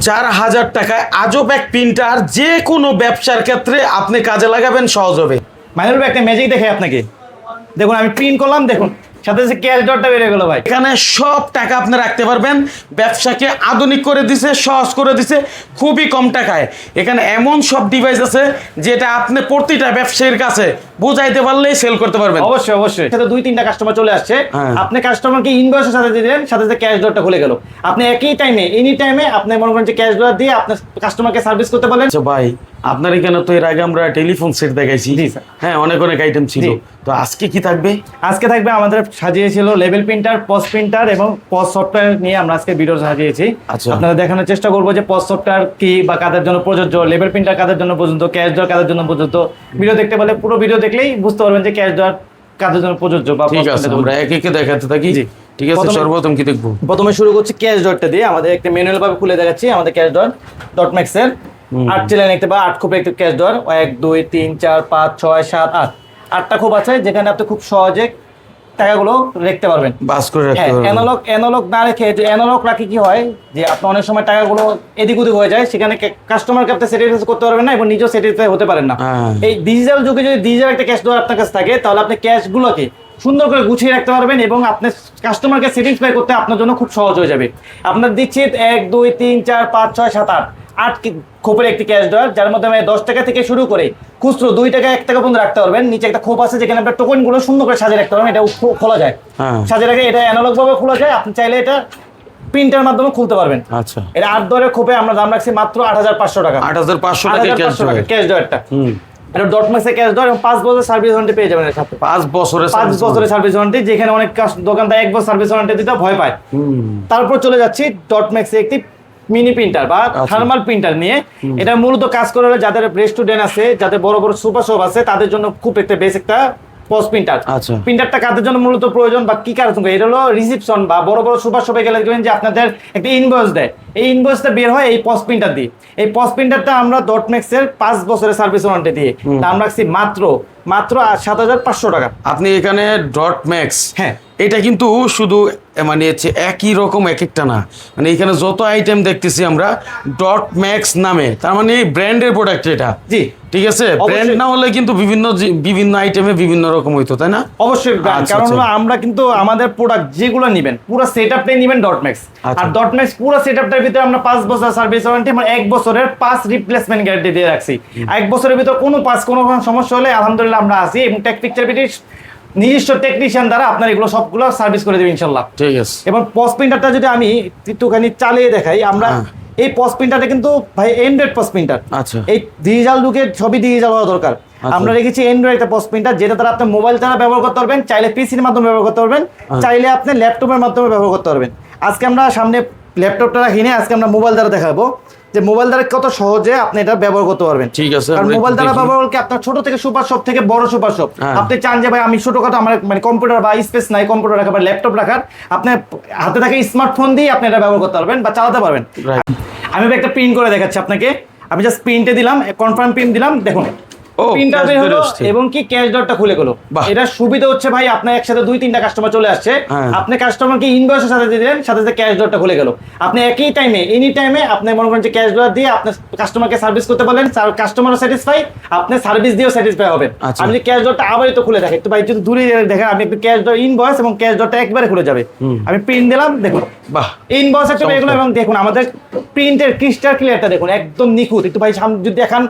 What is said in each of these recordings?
চার হাজার টাকায় আজব এক প্রিন্টার, যে কোনো ব্যবসার ক্ষেত্রে আপনি কাজে লাগাবেন, সহজ হবে। মাইনুল একটা ম্যাজিক দেখে আপনাকে। দেখুন, আমি প্রিন্ট করলাম, দেখুন। সাথে সাথে ক্যাশ ডটটা বেরিয়ে গেলো ভাই। এখানে সব টাকা আপনি রাখতে পারবেন। ব্যবসাকে আধুনিক করে দিছে সহজ করে দিছে খুবই কম টাকায়। এখানে এমন সব ডিভাইস আছে যেটা আপনি প্রতিটা ব্যবসায়ীর কাছে বুঝাইতে পারলেই সেল করতে পারবেন। অবশ্যই অবশ্যই। সাথে দুই তিনটা কাস্টমার চলে আসছে। হ্যাঁ। আপনি কাস্টমারকে ইনভয়েসের সাথে দিয়ে দিলেন সাথে সাথে ক্যাশ ডটটা খুলে গেল। আপনি একই টাইমে এনি টাইমে আপনি মনে করেন যে ক্যাশ ডট দিয়ে আপনার কাস্টমারকে সার্ভিস করতে পারলেন। আচ্ছা ভাই আপনার এখানে তো এর আগে আমরা টেলিফোন সেট দেখাইছি। হ্যাঁ অনেক অনেক আইটেম ছিল। তো আজকে কি থাকবে? আজকে থাকবে আমাদের সাজিয়েছিল লেভেল প্রিন্টার পস প্রিন্টার এবং পস সফটওয়্যার নিয়ে আমরা আজকে ভিডিও সাজিয়েছি। আচ্ছা। আপনারা দেখানোর চেষ্টা করব যে পস সফটওয়্যার কি বা কাদের জন্য প্রযোজ্য লেভেল প্রিন্টার কাদের জন্য পর্যন্ত ক্যাশ ডট কাদের জন্য পর্যন্ত ভিডিও দেখতে পারলে পুরো ভিডিও দেখলেই বুঝতে পারবেন যে ক্যাশ ডট কাদের জন্য প্রযোজ্য বা ঠিক আছে আমরা এক একে দেখাতে থাকি। ঠিক আছে প্রথমে- সর্বপ্রথম কি দেখব? প্রথমে শুরু করছি ক্যাশ ডটটা দিয়ে। আমাদের একটা ম্যানুয়াল ভাবে খুলে দেখাচ্ছি আমাদের ক্যাশ ডট ডট ম্যাক্সের আট চেলেন একটা বা আট খোপের একটা ক্যাশ ডট এক দুই তিন চার পাঁচ ছয় সাত আট। আটটা খোপ আছে যেখানে আপনি খুব সহজে টাকাগুলো রাখতে পারবেন। বাস করে রাখতে পারবেন। অ্যানালগ অ্যানালগ না রেখে যে অ্যানালগ রাখি কি হয় যে আপনি অনেক সময় টাকাগুলো এদিক ওদিক হয়ে যায় সেখানে কাস্টমারকে আপনি স্যাটিসফাই করতে পারবেন না এবং নিজেও স্যাটিসফাই হতে পারেন না। হ্যাঁ। এই ডিজিটাল যুগে যদি ডিজিটাল একটা ক্যাশ দেওয়ার আপনার কাছে থাকে তাহলে আপনি ক্যাশগুলোকে সুন্দর করে গুছিয়ে রাখতে পারবেন এবং আপনার কাস্টমারকে স্যাটিসফাই করতে আপনার জন্য খুব সহজ হয়ে যাবে। আপনার দিচ্ছি এক দুই তিন চার পাঁচ ছয় সাত আট। আট খোপের একটি ক্যাশ ড্রয়ার যার মধ্যে আমি দশ টাকা থেকে শুরু করে খুচরো দুই টাকা এক টাকা পর্যন্ত রাখতে পারবেন। নিচে একটা খোপ আছে যেখানে আপনার টোকেনগুলো সুন্দর করে সাজিয়ে রাখতে পারবেন এটা খোলা যায়। হ্যাঁ। সাজিয়ে রাখে এটা অ্যানালগ ভাবে খোলা যায় আপনি চাইলে এটা প্রিন্টার মাধ্যমে খুলতে পারবেন। আচ্ছা। এটা আট দরের খোপে আমরা দাম রাখছি মাত্র আট হাজার পাঁচশো টাকা। আট হাজার পাঁচশো টাকা ক্যাশ ড্রয়ারটা এটা ডট ম্যাক্সে ক্যাশ এবং পাঁচ বছর সার্ভিস ওয়ারেন্টি পেয়ে যাবেন সাথে। পাঁচ বছরের পাঁচ বছরের সার্ভিস ওয়ারেন্টি যেখানে অনেক দোকানদার এক বছর সার্ভিস ওয়ারেন্টি দিতে ভয় পায়। তারপর চলে যাচ্ছি ডট ম্যাক্সে একটি মিনি প্রিন্টার বা আচ্ছা। থার্মাল প্রিন্টার নিয়ে। এটা মূলত কাজ করে হলো যাদের রেস্টুরেন্ট আছে যাদের বড় বড় সুপার শপ আছে তাদের জন্য খুব একটা বেশ একটা পস প্রিন্টার আচ্ছা। প্রিন্টারটা কাদের জন্য মূলত প্রয়োজন বা কি কারণ? এটা হলো রিসিপশন বা বড় বড় সুপার শপে গেলে দেখবেন যে আপনাদের একটা ইনভয়েস দেয়। এই ইনভয়েসটা বের হয় এই পস প্রিন্টার দিয়ে। এই পস প্রিন্টারটা আমরা ডট ম্যাক্সের পাঁচ বছরের সার্ভিস ওয়ারেন্টি দিয়ে। দাম রাখছি মাত্র মাত্র সাত হাজার পাঁচশো টাকা। আপনি এখানে ডট ম্যাক্স হ্যাঁ। এটা কিন্তু শুধু মানে হচ্ছে একই রকম এক একটা না। মানে এখানে যত আইটেম দেখতেছি আমরা ডট ম্যাক্স নামে। তার মানে ব্র্যান্ডের প্রোডাক্ট এটা। জি। ঠিক আছে? ব্র্যান্ড না হলে কিন্তু বিভিন্ন বিভিন্ন আইটেমে বিভিন্ন রকম হইতো তাই না? অবশ্যই আচ্ছা, কারণ আচ্ছা। হলো আমরা কিন্তু আমাদের প্রোডাক্ট যেগুলো নেবেন পুরো সেট আপটাই নেবেন ডট ম্যাক্স আচ্ছা। আর ডট ম্যাক্স পুরো সেট আপটার ভিতরে আমরা পাঁচ বছর সার্ভিস ওয়ারেন্টি মানে এক বছরের পাঁচ রিপ্লেসমেন্ট গ্যারান্টি দিয়ে রাখছি। এক বছরের ভিতর কোনো পাঁচ কোনো সমস্যা হলে আলহামদুলিল্লাহ আমরা আছি এবং টেক পিকচার ব্রিটিশ নিজস্ব টেকনিশিয়ান দ্বারা আপনার এগুলো সবগুলো সার্ভিস করে দেবে ইনশাল্লাহ। ঠিক আছে। এবং পস প্রিন্টারটা যদি আমি একটুখানি চালিয়ে দেখাই আমরা হ্যাঁ। এই পস প্রিন্টারটা কিন্তু ভাই এন্ড্রয়েড পস প্রিন্টার আচ্ছা। এই ডিজিটাল যুগে ছবি ডিজিটাল হওয়া দরকার। আমরা রেখেছি অ্যান্ড্রয়েড একটা পস প্রিন্টার যেটা দ্বারা আপনি মোবাইল ছাড়া ব্যবহার করতে পারবেন চাইলে পিসির মাধ্যমে ব্যবহার করতে পারবেন হ্যাঁ। চাইলে আপনি ল্যাপটপের মাধ্যমে ব্যবহার করতে পারবেন। আজকে আমরা সামনে ল্যাপটপটা রাখি নিয়ে আজকে আমরা মোবাইল দ্বারা দেখাবো। যে মোবাইল দ্বারা কত সহজে আপনি এটা ব্যবহার করতে পারবেন। ঠিক আছে, কারণ মোবাইল দ্বারা ব্যবহার করলে আপনার ছোট থেকে সুপার শপ থেকে বড় সুপার শপ হ্যাঁ। আপনি চান যে ভাই আমি ছোট কথা আমার মানে কম্পিউটার বা স্পেস নাই কম্পিউটার রাখা বা ল্যাপটপ রাখার আপনি হাতে থাকা স্মার্টফোন দিয়ে আপনি এটা ব্যবহার করতে পারবেন বা চালাতে পারবেন. আমি একটা প্রিন্ট করে দেখাচ্ছি আপনাকে। আমি জাস্ট প্রিন্টে দিলাম কনফার্ম প্রিন্ট দিলাম দেখুন। প্রিন্টার বের হলো এবং কি ক্যাশ ডটটা খুলে গেলো। এটা সুবিধা হচ্ছে ভাই আপনার একসাথে দুই তিনটা কাস্টমার চলে আসছে। হ্যাঁ। আপনি কাস্টমারকে ইনভয়েসের সাথে দিলেন সাথে সাথে ক্যাশ ডটটা খুলে গেল। আপনি একই টাইমে এনি টাইমে আপনি মনে করেন যে ক্যাশ ডট দিয়ে আপনি কাস্টমারকে সার্ভিস করতে পারলেন কাস্টমারও স্যাটিসফাই আপনি সার্ভিস দিয়েও স্যাটিসফাই হবেন। আচ্ছা। আমি যদি ক্যাশ ডটটা আবারই তো খুলে দেখি তো ভাই যদি দূরে দেখেন আমি একটু ক্যাশ ডট ইনভয়েস এবং ক্যাশ ডটটা একবারে খুলে যাবে। আমি প্রিন্ট দিলাম দেখুন। বাহ। ইনবক্স একটা এগুলো এবং দেখুন আমাদের প্রিন্টের ক্রিস্টাল ক্লিয়ারটা দেখুন একদম নিখুঁত। একটু ভাই সামনে যদি দেখান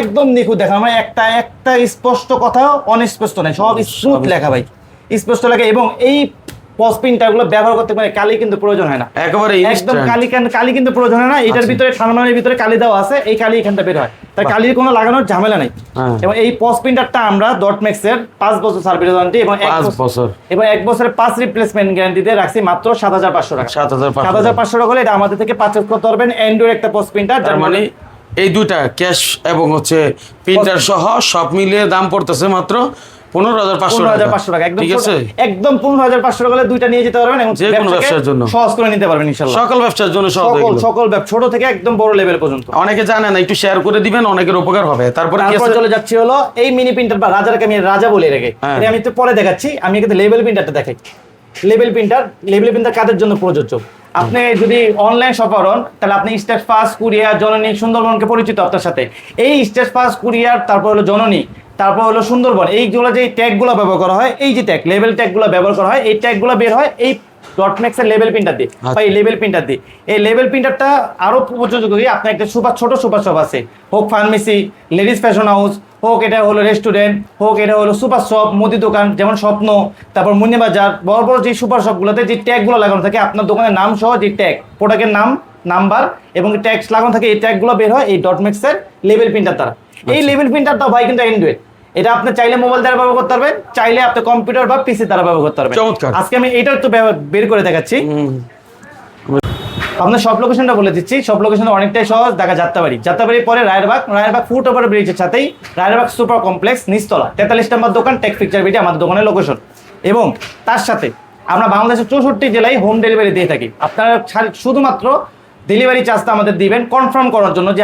একদম নিখুঁত দেখান। আমার একটা একটা স্পষ্ট কথা অনস্পষ্ট নাই সব স্মুথ লেখা ভাই। স্পষ্ট লেখা এবং এই প্রিন্টারগুলো ব্যবহার করতে পারে কালি কিন্তু প্রয়োজন হয় না। একেবারে একদম কালি কালি কিন্তু প্রয়োজন হয় না এটার আচ্ছা। ভিতরে ভিতরে কালি দেওয়া আছে এই কালি এখানটা বের হয়। তাই কালির কোনো লাগানোর ঝামেলা নেই। হ্যাঁ। এবং এই প্রিন্টারটা আমরা. ডট ম্যাক্সের পাঁচ বছর সার্ভিস ওয়ারেন্টি এবং পাঁচ বছর- এবং এক বছরের পাঁচ রিপ্লেসমেন্ট গ্যারান্টি দিয়ে রাখছি মাত্র সাত হাজার পাঁচশো টাকা। সাত হাজার সাত হাজার পাঁচশো টাকা হলে এটা আমাদের থেকে পারচেস করতে পারবেন অ্যান্ড্রয়েড একটা পোস্ট প্রিন্টার তার মানে এই দুইটা ক্যাশ এবং হচ্ছে প্রিন্টার সহ সব মিলিয়ে দাম পড়তেছে মাত্র পনেরো হাজার পনেরো হাজার পাঁচশো টাকা একদম ঠিক আছে? একদম পনেরো হাজার পাঁচশো টাকা দুইটা নিয়ে যেতে পারবেন এবং যে কোনো ব্যবসার জন্য। সহজ করে নিতে পারবেন ইনশাল্লাহ সকল ব্যবসার জন্য সহজ সকল সকল ছোট থেকে একদম বড় লেভেল পর্যন্ত। অনেকে জানে না একটু শেয়ার করে দিবেন অনেকের উপকার হবে। তারপরে তারপর চলে যাচ্ছি হলো এই মিনি প্রিন্টার বা রাজারকে আমি রাজা বলে রেখে হ্যাঁ। আমি একটু পরে দেখাচ্ছি আমি কিন্তু লেভেল প্রিন্টারটা দেখাই। লেভেল প্রিন্টার লেভেল প্রিন্টার কাদের জন্য প্রযোজ্য? আপনি যদি অনলাইন শপার হন তাহলে আপনি স্টেট ফাস্ট কুরিয়ার জননী সুন্দরবনকে পরিচিত আপনার সাথে। এই স্টেট ফাস্ট কুরিয়ার তারপর হলো জননী তারপর হলো সুন্দরবন। এইগুলো যে ট্যাগগুলো ব্যবহার করা হয় এই যে ট্যাগ লেভেল ট্যাগগুলো ব্যবহার করা হয় এই ট্যাগগুলো বের হয় এই ডট ম্যাক্সের লেভেল প্রিন্টার দিয়ে বা এই লেভেল প্রিন্টার দিয়ে। এই লেভেল প্রিন্টারটা আরও উপযোগী আপনার একটা সুপার ছোট সুপার শপ আছে। হোক ফার্মেসি লেডিস ফ্যাশন হাউস হোক এটা হলো রেস্টুরেন্ট হোক এটা হলো সুপার শপ মুদি দোকান যেমন স্বপ্ন তারপর মুন্নিবাজার বড় বড় যে সুপার শপগুলোতে যে ট্যাগগুলো লাগানো থাকে আপনার দোকানের নাম সহ যে ট্যাগ প্রোডাক্টের নাম নাম্বার এবং ট্যাক্স লাগানো থাকে এই ট্যাগগুলো বের হয় এই ডট ম্যাক্সের লেভেল প্রিন্টার দ্বারা। এই লেভেল প্রিন্টারটা ভাই কিন্তু অ্যান্ড্রয়েড এটা আপনি চাইলে মোবাইল দ্বারা ব্যবহার করতে পারবেন চাইলে আপনি কম্পিউটার বা পিসি দ্বারা ব্যবহার করতে পারবেন। চমৎকার। আজকে আমি এটা একটু বের করে দেখাচ্ছি। আপনার সব লোকেশনটা বলে দিচ্ছি। সব লোকেশন অনেকটাই সহজ দেখা যাত্রাবাড়ি। যাত্রাবাড়ির পরে রায়েরবাগ। রায়েরবাগ ফুট ওভার ব্রিজের সাথেই রায়েরবাগ সুপার কমপ্লেক্স নিচতলা। তেতাল্লিশ নম্বর দোকান টেক পিকচার বিটি আমাদের দোকানের লোকেশন এবং তার সাথে আমরা বাংলাদেশের চৌষট্টি জেলায় হোম ডেলিভারি দিয়ে থাকি। আপনারা শুধুমাত্র ডেলিভারি চার্জটা আমাদের দিবেন কনফার্ম করার জন্য যে